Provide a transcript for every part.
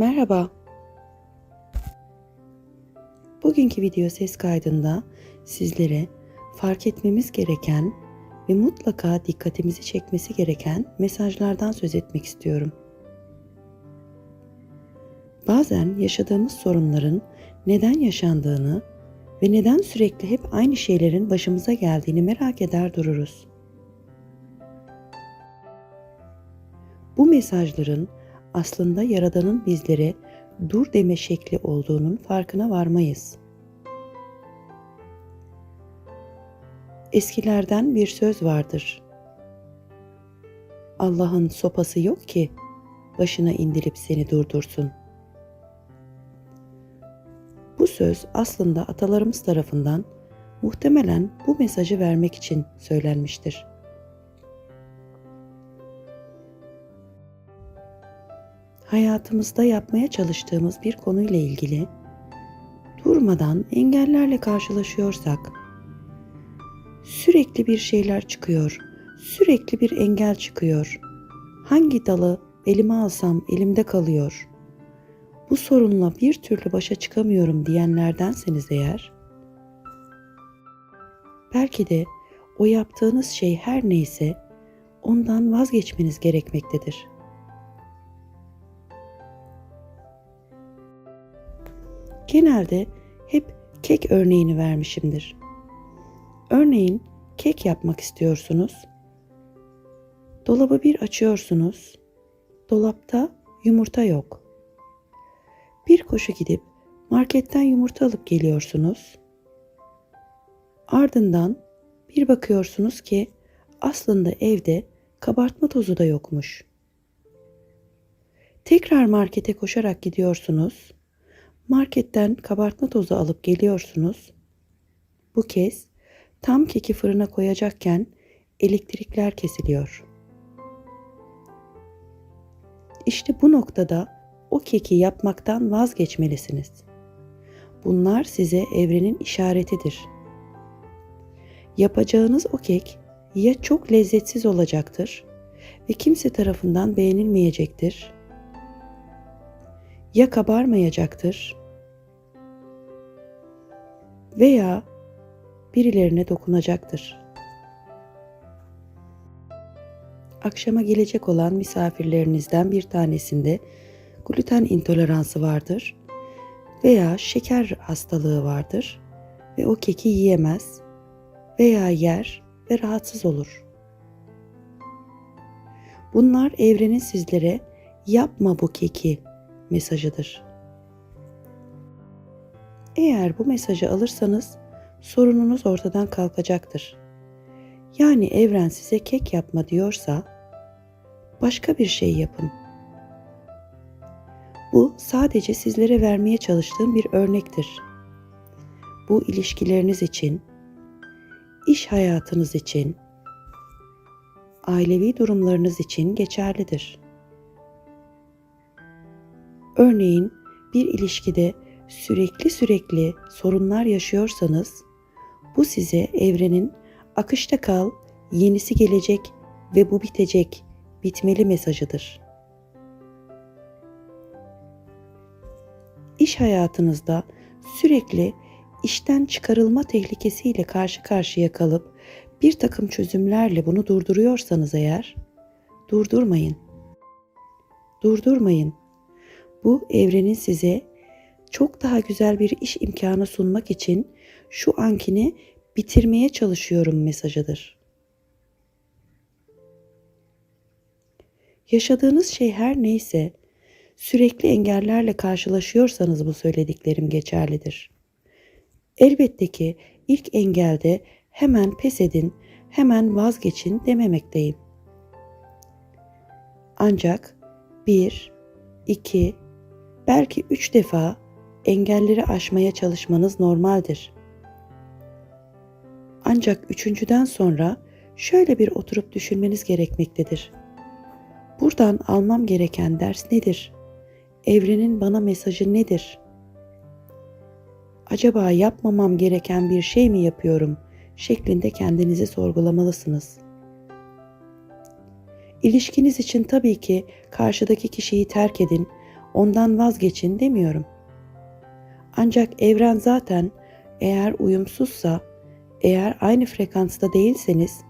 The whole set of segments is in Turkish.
Merhaba. Bugünkü video ses kaydında sizlere fark etmemiz gereken ve mutlaka dikkatimizi çekmesi gereken mesajlardan söz etmek istiyorum. Bazen yaşadığımız sorunların neden yaşandığını ve neden sürekli hep aynı şeylerin başımıza geldiğini merak eder dururuz. Bu mesajların aslında Yaradan'ın bizlere dur deme şekli olduğunun farkına varmayız. Eskilerden bir söz vardır. Allah'ın sopası yok ki başına indirip seni durdursun. Bu söz aslında atalarımız tarafından muhtemelen bu mesajı vermek için söylenmiştir. Hayatımızda yapmaya çalıştığımız bir konuyla ilgili durmadan engellerle karşılaşıyorsak, sürekli bir şeyler çıkıyor, sürekli bir engel çıkıyor. Hangi dalı elime alsam elimde kalıyor. Bu sorunla bir türlü başa çıkamıyorum diyenlerdenseniz eğer, belki de o yaptığınız şey her neyse ondan vazgeçmeniz gerekmektedir.'' Genelde hep kek örneğini vermişimdir. Örneğin kek yapmak istiyorsunuz. Dolabı bir açıyorsunuz. Dolapta yumurta yok. Bir koşu gidip marketten yumurta alıp geliyorsunuz. Ardından bir bakıyorsunuz ki aslında evde kabartma tozu da yokmuş. Tekrar markete koşarak gidiyorsunuz Marketten kabartma tozu alıp geliyorsunuz. Bu kez tam keki fırına koyacakken elektrikler kesiliyor. İşte bu noktada o keki yapmaktan vazgeçmelisiniz. Bunlar size evrenin işaretidir. Yapacağınız o kek ya çok lezzetsiz olacaktır ve kimse tarafından beğenilmeyecektir ya kabarmayacaktır veya birilerine dokunacaktır. Akşama gelecek olan misafirlerinizden bir tanesinde gluten intoleransı vardır veya şeker hastalığı vardır ve o keki yiyemez veya yer ve rahatsız olur. Bunlar evrenin sizlere yapma bu keki mesajıdır. Eğer bu mesajı alırsanız sorununuz ortadan kalkacaktır. Yani evren size kek yapma diyorsa başka bir şey yapın. Bu sadece sizlere vermeye çalıştığım bir örnektir. Bu ilişkileriniz için, iş hayatınız için, ailevi durumlarınız için geçerlidir. Örneğin bir ilişkide sürekli sürekli sorunlar yaşıyorsanız bu size evrenin akışta kal, yenisi gelecek ve bu bitecek, bitmeli mesajıdır. İş hayatınızda sürekli işten çıkarılma tehlikesiyle karşı karşıya kalıp bir takım çözümlerle bunu durduruyorsanız eğer durdurmayın. Durdurmayın. Bu evrenin size çok daha güzel bir iş imkanı sunmak için şu ankini bitirmeye çalışıyorum mesajıdır. Yaşadığınız şey her neyse sürekli engellerle karşılaşıyorsanız bu söylediklerim geçerlidir. Elbette ki ilk engelde hemen pes edin, hemen vazgeçin dememekteyim. Ancak bir, iki, belki üç defa engelleri aşmaya çalışmanız normaldir. Ancak üçüncüden sonra şöyle bir oturup düşünmeniz gerekmektedir. Buradan almam gereken ders nedir? Evrenin bana mesajı nedir? Acaba yapmamam gereken bir şey mi yapıyorum şeklinde kendinizi sorgulamalısınız. İlişkiniz için tabii ki karşıdaki kişiyi terk edin, ondan vazgeçin demiyorum. Ancak evren zaten eğer uyumsuzsa, eğer aynı frekansta değilseniz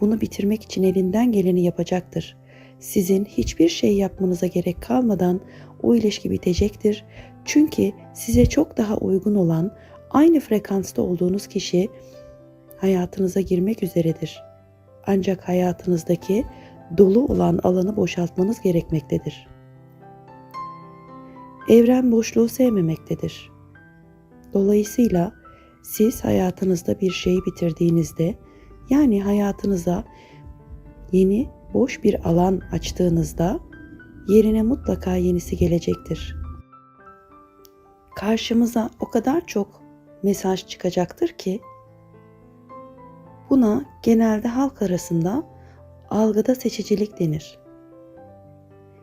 bunu bitirmek için elinden geleni yapacaktır. Sizin hiçbir şey yapmanıza gerek kalmadan o ilişki bitecektir. Çünkü size çok daha uygun olan aynı frekansta olduğunuz kişi hayatınıza girmek üzeredir. Ancak hayatınızdaki dolu olan alanı boşaltmanız gerekmektedir. Evren boşluğu sevmemektedir. Dolayısıyla siz hayatınızda bir şeyi bitirdiğinizde yani hayatınıza yeni boş bir alan açtığınızda yerine mutlaka yenisi gelecektir. Karşımıza o kadar çok mesaj çıkacaktır ki buna genelde halk arasında algıda seçicilik denir.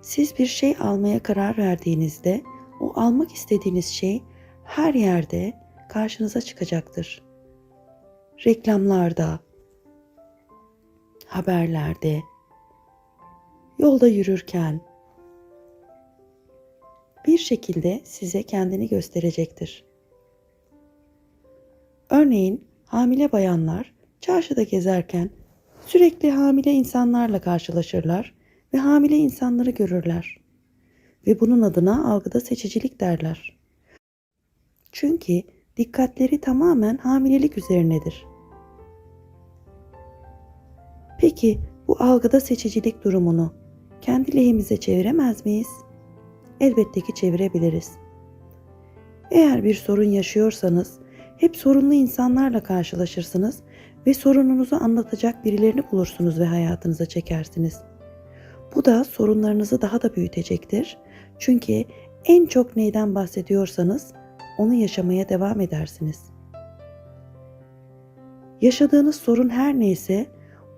Siz bir şey almaya karar verdiğinizde o almak istediğiniz şey her yerde karşınıza çıkacaktır. Reklamlarda, haberlerde, yolda yürürken bir şekilde size kendini gösterecektir. Örneğin hamile bayanlar çarşıda gezerken sürekli hamile insanlarla karşılaşırlar ve hamile insanları görürler. Ve bunun adına algıda seçicilik derler. Çünkü dikkatleri tamamen hamilelik üzerinedir. Peki bu algıda seçicilik durumunu kendi lehimize çeviremez miyiz? Elbette ki çevirebiliriz. Eğer bir sorun yaşıyorsanız hep sorunlu insanlarla karşılaşırsınız ve sorununuzu anlatacak birilerini bulursunuz ve hayatınıza çekersiniz. Bu da sorunlarınızı daha da büyütecektir. Çünkü en çok neyden bahsediyorsanız onu yaşamaya devam edersiniz. Yaşadığınız sorun her neyse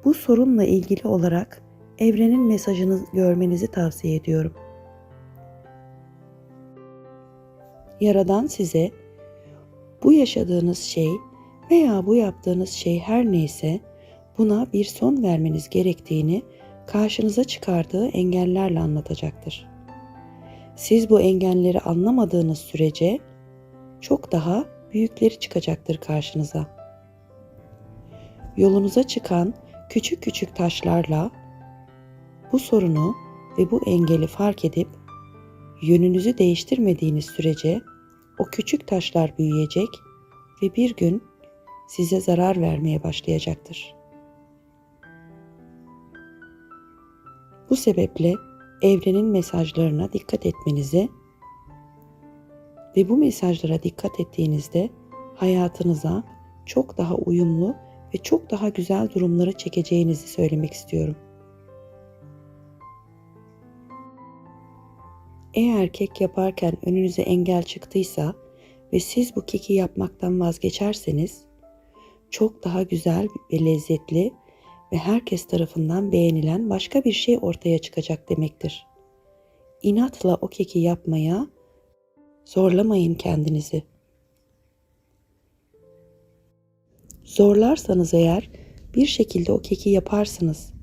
bu sorunla ilgili olarak evrenin mesajını görmenizi tavsiye ediyorum. Yaradan size bu yaşadığınız şey veya bu yaptığınız şey her neyse buna bir son vermeniz gerektiğini karşınıza çıkardığı engellerle anlatacaktır. Siz bu engelleri anlamadığınız sürece çok daha büyükleri çıkacaktır karşınıza. Yolunuza çıkan küçük küçük taşlarla bu sorunu ve bu engeli fark edip yönünüzü değiştirmediğiniz sürece o küçük taşlar büyüyecek ve bir gün size zarar vermeye başlayacaktır. Bu sebeple evrenin mesajlarına dikkat etmenizi ve bu mesajlara dikkat ettiğinizde hayatınıza çok daha uyumlu ve çok daha güzel durumları çekeceğinizi söylemek istiyorum. Eğer kek yaparken önünüze engel çıktıysa ve siz bu keki yapmaktan vazgeçerseniz çok daha güzel ve lezzetli ve herkes tarafından beğenilen başka bir şey ortaya çıkacak demektir. İnatla o keki yapmaya zorlamayın kendinizi. Zorlarsanız eğer bir şekilde o keki yaparsınız.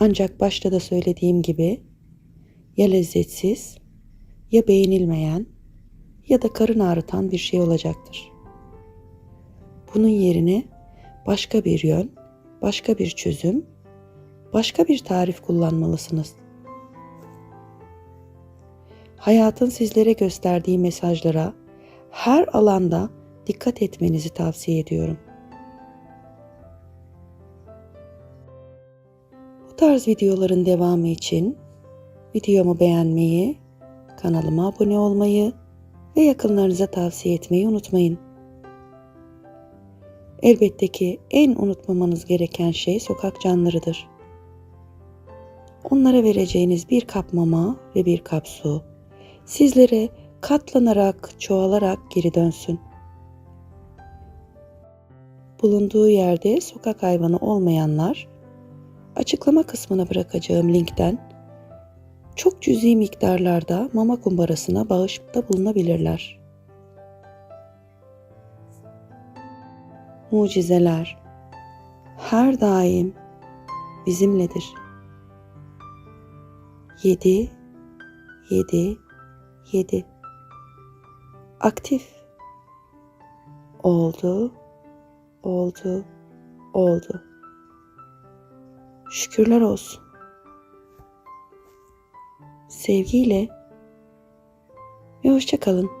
Ancak başta da söylediğim gibi ya lezzetsiz ya beğenilmeyen ya da karın ağrıtan bir şey olacaktır. Bunun yerine başka bir yön, başka bir çözüm, başka bir tarif kullanmalısınız. Hayatın sizlere gösterdiği mesajlara her alanda dikkat etmenizi tavsiye ediyorum. Bu tarz videoların devamı için videomu beğenmeyi, kanalıma abone olmayı ve yakınlarınıza tavsiye etmeyi unutmayın. Elbette ki en unutmamanız gereken şey sokak canlılarıdır. Onlara vereceğiniz bir kap mama ve bir kap su sizlere katlanarak, çoğalarak geri dönsün. Bulunduğu yerde sokak hayvanı olmayanlar açıklama kısmına bırakacağım linkten çok cüzi miktarlarda mama kumbarasına bağışta bulunabilirler. Mucizeler her daim bizimledir. 7 7 7 Aktif oldu, oldu, oldu. Şükürler olsun. Sevgiyle ve hoşça kalın.